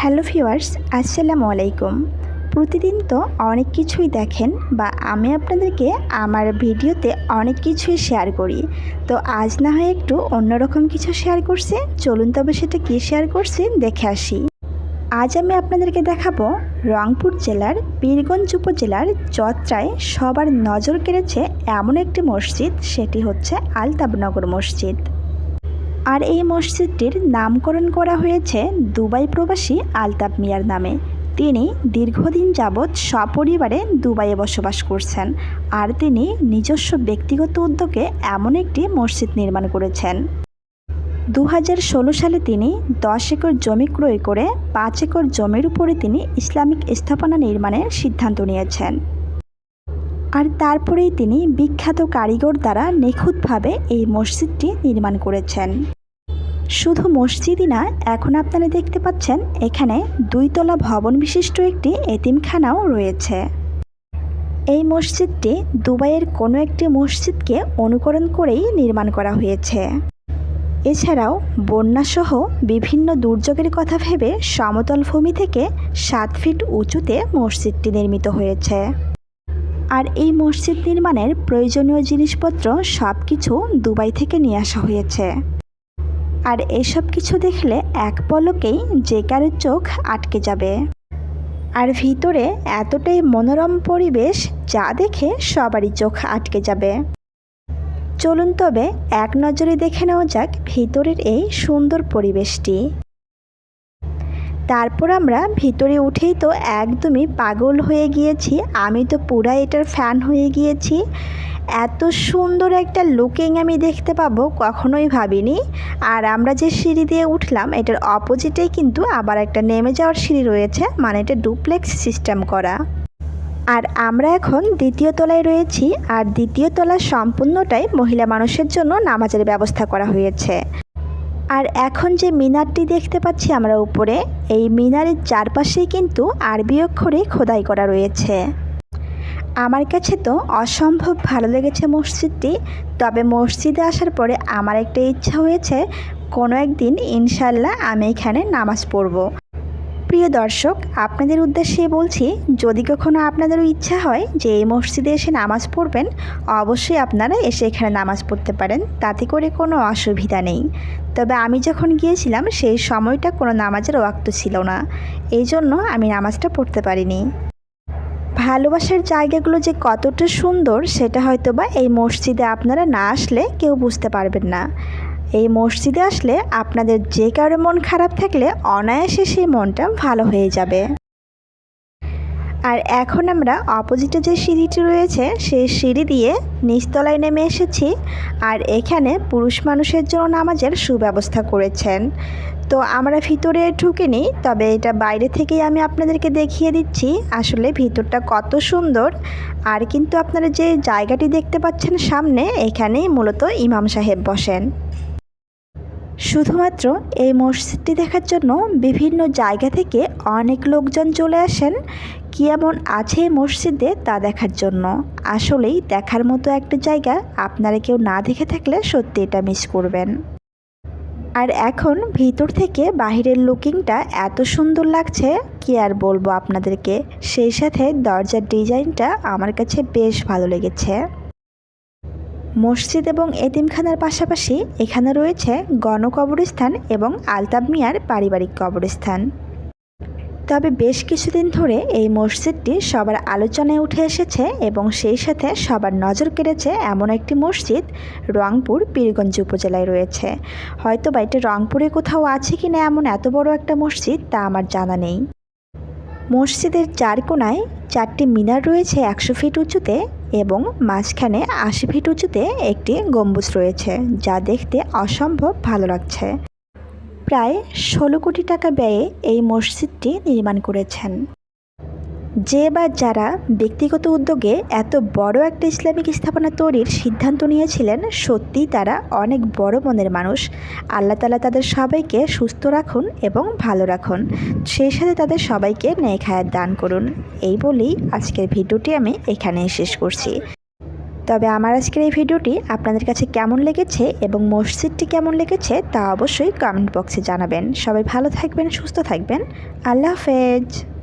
Hello viewers, আসসালামু আলাইকুম। প্রতিদিন তো অনেক কিছুই দেখেন বা আমি আপনাদেরকে আমার ভিডিওতে অনেক কিছুই শেয়ার করি। তো আজ না হয় একটু অন্যরকম কিছু শেয়ার করছে। চলুন তবে সেটা কী শেয়ার করছি দেখে আসি। আজ আমি আপনাদেরকে দেখাবো রংপুর জেলার বীরগঞ্জ উপজেলার চত্রায় সবার নজর কেড়েছে এমন একটি মসজিদ, সেটি হচ্ছে আলতাবনগর মসজিদ। আর এই মসজিদটির নামকরণ করা হয়েছে দুবাই প্রবাসী আলতাব মিয়ার নামে। তিনি দীর্ঘদিন যাবৎ সপরিবারে দুবাইয়ে বসবাস করছেন আর তিনি নিজস্ব ব্যক্তিগত উদ্যোগে এমন একটি মসজিদ নির্মাণ করেছেন। দু হাজার ষোলো সালে তিনি দশ একর জমি ক্রয় করে পাঁচ একর জমির উপরে তিনি ইসলামিক স্থাপনা নির্মাণের সিদ্ধান্ত নিয়েছেন। আর তারপরেই তিনি বিখ্যাত কারিগর দ্বারা নিখুঁতভাবে এই মসজিদটি নির্মাণ করেছেন। শুধু মসজিদই না, এখন আপনারা দেখতে পাচ্ছেন এখানে দুইতলা ভবন বিশিষ্ট একটি এতিমখানাও রয়েছে। এই মসজিদটি দুবাইয়ের কোনো একটি মসজিদকে অনুকরণ করেই নির্মাণ করা হয়েছে। এছাড়াও বন্যাসহ বিভিন্ন দুর্যোগের কথা ভেবে সমতল ভূমি থেকে সাত ফিট উঁচুতে মসজিদটি নির্মিত হয়েছে। আর এই মসজিদ নির্মাণের প্রয়োজনীয় জিনিসপত্র সব কিছু দুবাই থেকে নিয়ে আসা হয়েছে। আর এসব কিছু দেখলে এক পলকেই যে কারোর চোখ আটকে যাবে। আর ভিতরে এতটাই মনোরম পরিবেশ যা দেখে সবারই চোখ আটকে যাবে। চলুন তবে এক নজরে দেখে নেওয়া যাক ভিতরের এই সুন্দর পরিবেশটি। তারপর আমরা ভিতরে উঠেই তো একদমই পাগল হয়ে গিয়েছি। আমি তো পুরা এটার ফ্যান হয়ে গিয়েছি। এত সুন্দর একটা লুকিং আমি দেখতে পাবো, কখনোই ভাবিনি। আর আমরা যে সিঁড়ি দিয়ে উঠলাম, এটার অপোজিটেই কিন্তু আবার একটা নেমে যাওয়ার সিঁড়ি রয়েছে মানে এটা ডুপ্লেক্স সিস্টেম করা। আর আমরা এখন দ্বিতীয় তলায় রয়েছি, আর দ্বিতীয় তলা সম্পূর্ণটাই মহিলা মানুষের জন্য নামাজের ব্যবস্থা করা হয়েছে। আর এখন যে মিনারটি দেখতে পাচ্ছি আমরা উপরে, এই মিনারের চারপাশেই কিন্তু আরবি অক্ষরে খোদাই করা রয়েছে। আমার কাছে তো অসম্ভব ভালো লেগেছে মসজিদটি, তবে মসজিদে আসার পরে আমার একটা ইচ্ছা হয়েছে, কোনো একদিন ইনশাল্লাহ আমি এখানে নামাজ পড়ব। প্রিয় দর্শক, আপনাদের উদ্দেশ্যে বলছি, যদি কখনও আপনাদেরও ইচ্ছা হয় যে এই মসজিদে এসে নামাজ পড়বেন, অবশ্যই আপনারা এসে এখানে নামাজ পড়তে পারেন। তাতে করে কোনো অসুবিধা নেই। তবে আমি যখন গিয়েছিলাম, সেই সময়টা কোনো নামাজের ওয়াক্ত ছিল না। এই জন্য আমি নামাজটা পড়তে পারিনি। ভালোবাসার জায়গাগুলো যে কতটা সুন্দর, সেটা হয়তো বা এই মসজিদে আপনারা না আসলে কেউ বুঝতে পারবেন না। এই মসজিদে আসলে আপনাদের যে কারও মন খারাপ থাকলে অনায়াসে সেই মনটা ভালো হয়ে যাবে। আর এখন আমরা অপোজিটে যে সিঁড়িটি রয়েছে, সেই সিঁড়ি দিয়ে নিচতলায় নেমে এসেছি আর এখানে পুরুষ মানুষের জন্য নামাজের সুব্যবস্থা করেছেন। তো আমরা ভিতরে ঢুকিনি তবে এটা বাইরে থেকেই আমি আপনাদেরকে দেখিয়ে দিচ্ছি আসলে ভিতরটা কত সুন্দর। আর কিন্তু আপনারা যে জায়গাটি দেখতে পাচ্ছেন সামনে, এখানেই মূলত ইমাম সাহেব বসেন। শুধুমাত্র এই মসজিদটি দেখার জন্য বিভিন্ন জায়গা থেকে অনেক লোকজন চলে আসেন। কি এমন আছে মসজিদে তা দেখার জন্য? আসলেই দেখার মতো একটা জায়গা আপনারা কেউ না দেখে থাকলে সত্যি এটা মিস করবেন। আর এখন ভিতর থেকে বাহিরের লুকিংটা এত সুন্দর লাগছে, কি আর বলব আপনাদেরকে? সেই সাথে দরজার ডিজাইনটা আমার কাছে বেশ ভালো লেগেছে। মসজিদ এবং এতিমখানার পাশাপাশি এখানে রয়েছে গণকবরস্থান এবং আলতাব মিয়ার পারিবারিক কবরস্থান। তবে বেশ কিছুদিন ধরে এই মসজিদটি সবার আলোচনায় উঠে এসেছে এবং সেই সাথে সবার নজর কেড়েছে এমন একটি মসজিদ রংপুর পীরগঞ্জ উপজেলায় রয়েছে। হয়তো বা এটা রংপুরে কোথাও আছে কি না এমন এত বড় একটা মসজিদ তা আমার জানা নেই। মসজিদের চার কোনায় চারটি মিনার রয়েছে একশো ফিট উঁচুতে এবং মাঝখানে আশি ফিট উঁচুতে একটি গম্বুজ রয়েছে, যা দেখতে অসম্ভব ভালো লাগছে। প্রায় ষোলো কোটি টাকা ব্যয়ে এই মসজিদটি নির্মাণ করেছেন। যে বা যারা ব্যক্তিগত উদ্যোগে এত বড় একটা ইসলামিক স্থাপনা তৈরির সিদ্ধান্ত নিয়েছিলেন, সত্যিই তারা অনেক বড় মনের মানুষ। আল্লাহ তালা তাদের সবাইকে সুস্থ রাখুন এবং ভালো রাখুন। সেই সাথে তাদের সবাইকে ন্যায় খায়াত দান করুন। এই বলেই আজকের ভিডিওটি আমি এখানেই শেষ করছি। তবে আমার আজকের এই ভিডিওটি আপনাদের কাছে কেমন লেগেছে এবং মসজিদটি কেমন লেগেছে তা অবশ্যই কমেন্ট বক্সে জানাবেন। সবাই ভালো থাকবেন, সুস্থ থাকবেন। আল্লাহ হাফেজ।